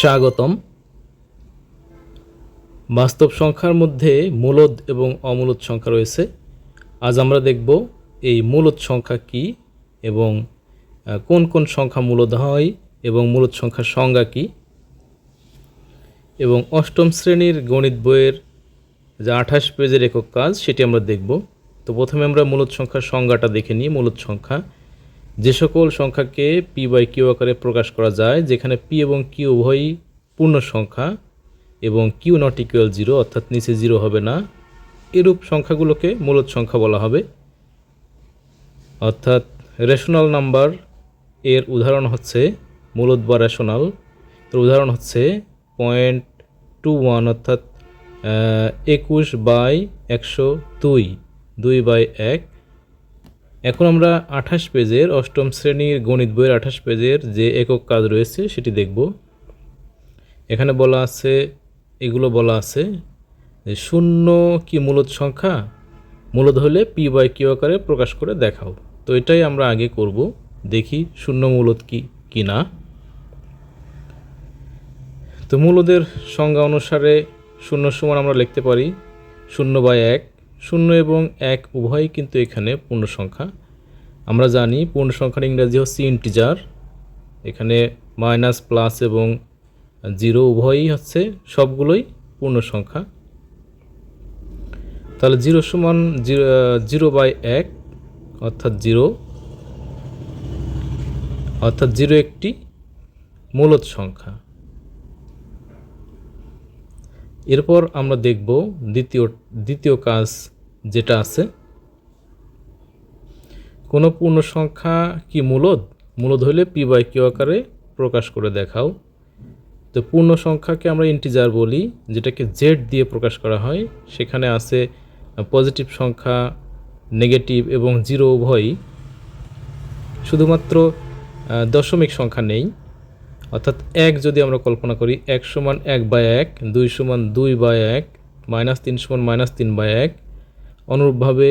স্বাগতম। বাস্তব সংখ্যার মধ্যে মূলদ এবং অমূলদ সংখ্যা রয়েছে। আজ আমরা দেখব এই মূলদ সংখ্যা কি এবং কোন কোন সংখ্যা মূলদ হয় এবং মূলদ সংখ্যার সংজ্ঞা কি। এবং অষ্টম শ্রেণির গণিত বইয়ের যে আঠাশ পেজের একক কাজ, সেটি আমরা দেখব। তো প্রথমে আমরা মূলদ সংখ্যার সংজ্ঞাটা দেখে নিই, মূলদ সংখ্যা। যে সকল সংখ্যাকে পি বাই কিউ আকারে প্রকাশ করা যায়, যেখানে পি এবং কিউ উভয়ই পূর্ণ সংখ্যা এবং কিউ নট ইকুয়াল জিরো অর্থাৎ নিচে জিরো হবে না, এরূপ সংখ্যাগুলোকে মূলত সংখ্যা বলা হবে। অর্থাৎ রেশনাল নাম্বার এর উদাহরণ হচ্ছে, মূলত বা রেশনাল এর উদাহরণ হচ্ছে পয়েন্ট টু ওয়ান অর্থাৎ একুশ বাই একশো দুই দুই বাই এক এখন আমরা আঠাশ পেজের অষ্টম শ্রেণির গণিত বইয়ের আঠাশ পেজের যে একক কাজ রয়েছে সেটি দেখব। এখানে বলা আছে, এগুলো বলা আছে যে শূন্য কি মূলত সংখ্যা? মূলত হলে পি বাই কিউ আকারে প্রকাশ করে দেখাও। তো এটাই আমরা আগে করব। দেখি শূন্য মূলত কি কি না। তো মূলদের সংজ্ঞা অনুসারে শূন্য সমান আমরা লিখতে পারি শূন্য বাই এক। শূন্য এবং এক উভয়ই কিন্তু এখানে পূর্ণ সংখ্যা আমরা জানি পূর্ণ সংখ্যার ইংরাজি হচ্ছে ইন্টিজার এখানে মাইনাস প্লাস এবং জিরো উভয়ই হচ্ছে সবগুলোই পূর্ণ সংখ্যা। তাহলে জিরো সমান জিরো বাই এক, অর্থাৎ জিরো অর্থাৎ জিরো একটি মূলত সংখ্যা। এরপর আমরা দেখব দ্বিতীয় দ্বিতীয় কাজ যেটা আছে। কোনো পূর্ণ সংখ্যা কি মূলদ? মূলদ হলে পি বাই কিউ আকারে প্রকাশ করে দেখাও। তো পূর্ণ সংখ্যাকে আমরা ইন্টিজার বলি, যেটাকে জেড দিয়ে প্রকাশ করা হয়। সেখানে আছে পজিটিভ সংখ্যা নেগেটিভ এবং জিরো উভয়ই। শুধুমাত্র দশমিক সংখ্যা নেই। অর্থাৎ এক যদি আমরা কল্পনা করি, এক সমান এক বাই এক, দুই সমান দুই বাই এক, মাইনাস তিন সমান মাইনাস তিন বাই এক। অনুরূপভাবে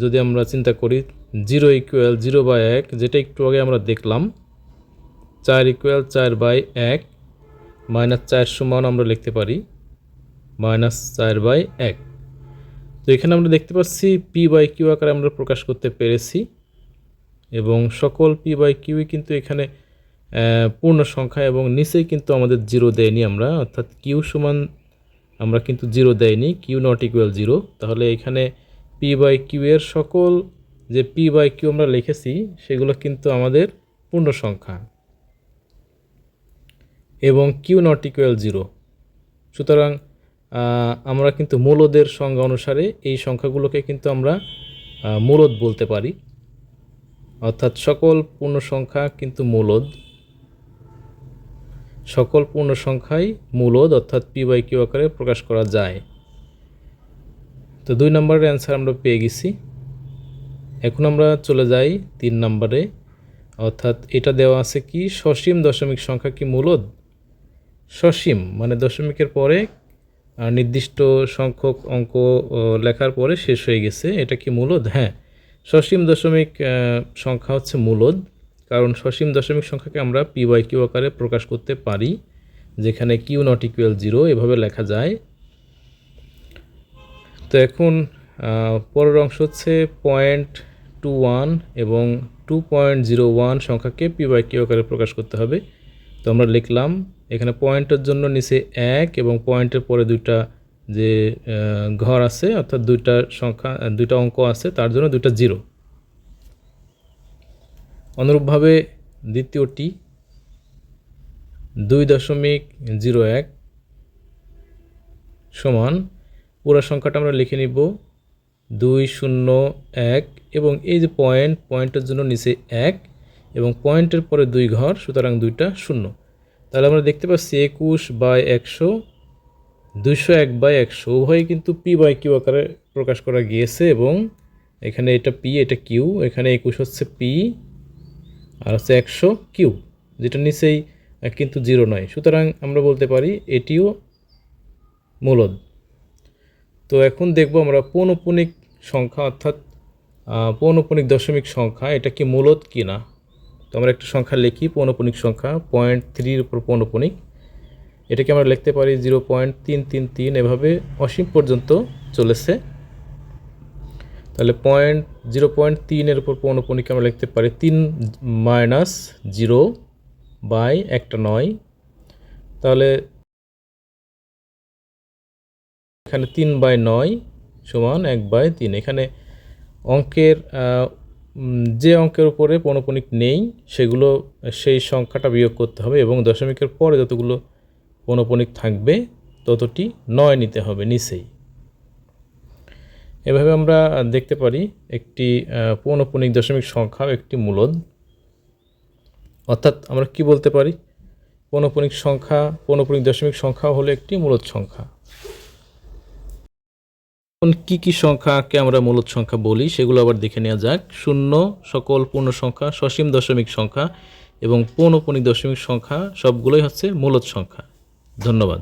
যদি আমরা চিন্তা করি জিরো ইকুয়াল জিরো বাই এক, যেটা একটু আগে আমরা দেখলাম। চার ইকুয়াল চার বাই এক মাইনাস চার সমান আমরা লিখতে পারি মাইনাস চার বাই এক। তো এখানে আমরা দেখতে পাচ্ছি পি বাই কিউ আকারে আমরা প্রকাশ করতে পেরেছি, এবং সকল পি বাই কিউই কিন্তু এখানে পূর্ণ সংখ্যা এবং নিচেই কিন্তু আমাদের জিরো দেয়নি আমরা, অর্থাৎ কিউ সমান আমরা কিন্তু জিরো দেয়নি কিউ নট ইকুয়াল জিরো তাহলে এখানে পি বাই কিউ এর সকল যে পি বাই কিউ আমরা লিখেছি, সেগুলো কিন্তু আমাদের পূর্ণ সংখ্যা এবং কিউ নট ইকুয়াল জিরো সুতরাং আমরা কিন্তু মূলদের সংজ্ঞা অনুসারে এই সংখ্যাগুলোকে কিন্তু আমরা মূলদ বলতে পারি। অর্থাৎ সকল পূর্ণ সংখ্যা কিন্তু মূলদ। সকল পূর্ণ সংখ্যাই মূলদ, অর্থাৎ পি বাই কিউ আকারে প্রকাশ করা যায়। তো দুই নম্বরের অ্যান্সার আমরা পেয়ে গেছি। এখন আমরা চলে যাই তিন নম্বরে। অর্থাৎ এটা দেওয়া আছে কি, সসীম দশমিক সংখ্যা কি মূলদ? সসীম মানে দশমিকের পরে নির্দিষ্ট সংখ্যক অঙ্ক লেখার পরে শেষ হয়ে গেছে। এটা কি মূলদ? হ্যাঁ। সসীম দশমিক সংখ্যা হচ্ছে মূলদ, কারণ সসীম দশমিক সংখ্যাকে আমরা পি বাই কিউ আকারে প্রকাশ করতে পারি, যেখানে কিউ নট ইকুয়াল জিরো, এভাবে লেখা যায়। তো এখন পরের অংশ হচ্ছে পয়েন্ট টু ওয়ান এবং টু পয়েন্ট জিরো ওয়ান সংখ্যাকে পি বাই কিউ আকারে প্রকাশ করতে হবে। তো আমরা লিখলাম, এখানে পয়েন্টের জন্য নিচে এক এবং পয়েন্টের পরে দুইটা যে ঘর আছে, অর্থাৎ দুইটা সংখ্যা, দুইটা অঙ্ক আছে, তার জন্য দুইটা জিরো অনুরূপভাবে দ্বিতীয়টি দুই দশমিক জিরো এক সমান, পুরো সংখ্যাটা আমরা লিখে নিব দুই শূন্য এক এবং এই যে পয়েন্ট পয়েন্টের জন্য নিচে এক এবং পয়েন্টের পরে দুই ঘর, সুতরাং দুইটা শূন্য। তাহলে আমরা দেখতে পাচ্ছি একুশ বাই একশো, দুইশো এক বাই একশো। উভয়ই কিন্তু পি বাই কিউ আকারে প্রকাশ করা গিয়েছে এবং এখানে এটা পি, এটা কিউ, এখানে একুশ হচ্ছে পি, আর হচ্ছে একশো কিউ, যেটা নিচেই কিন্তু জিরো নয়। সুতরাং আমরা বলতে পারি এটিও মূলদ। তো এখন দেখব আমরা পৌনপুনিক সংখ্যা অর্থাৎ আহ, পৌনপুনিক দশমিক সংখ্যা এটা কি মূলত কি না তো আমরা একটা সংখ্যা লিখি পৌনপুনিক সংখ্যা পয়েন্ট থ্রির উপর পৌনপুনিক। এটাকে আমরা লিখতে পারি জিরো পয়েন্ট তিন তিন তিন এভাবে অসীম পর্যন্ত চলেছে। তাহলে পয়েন্ট জিরো পয়েন্ট তিনের উপর পৌনপণিকে আমরা লিখতে পারি তিন মাইনাস জিরো বাই একটা নয়। তাহলে এখানে তিন বাই নয় সমান এক বাই তিন। এখানে অঙ্কের যে অঙ্কের উপরে পৌনপণিক নেই, সেগুলো, সেই সংখ্যাটা বিয়োগ করতে হবে এবং দশমিকের পরে যতগুলো পৌনপণিক থাকবে, ততটি নয় নিতে হবে নিচেই। এভাবে আমরা দেখতে পারি একটি পৌনপণিক দশমিক সংখ্যা একটি মূলদ। অর্থাৎ আমরা কি বলতে পারি? পৌনপণিক সংখ্যা পৌনপণিক দশমিক সংখ্যা হলো একটি মূলদ সংখ্যা। এখন কী কী সংখ্যাকে আমরা মূলত সংখ্যা বলি সেগুলো আবার দেখে নেওয়া যাক। শূন্য সকল পূর্ণ সংখ্যা, সসীম দশমিক সংখ্যা এবং পৌনপণিক দশমিক সংখ্যা সবগুলোই হচ্ছে মূলত সংখ্যা। ধন্যবাদ।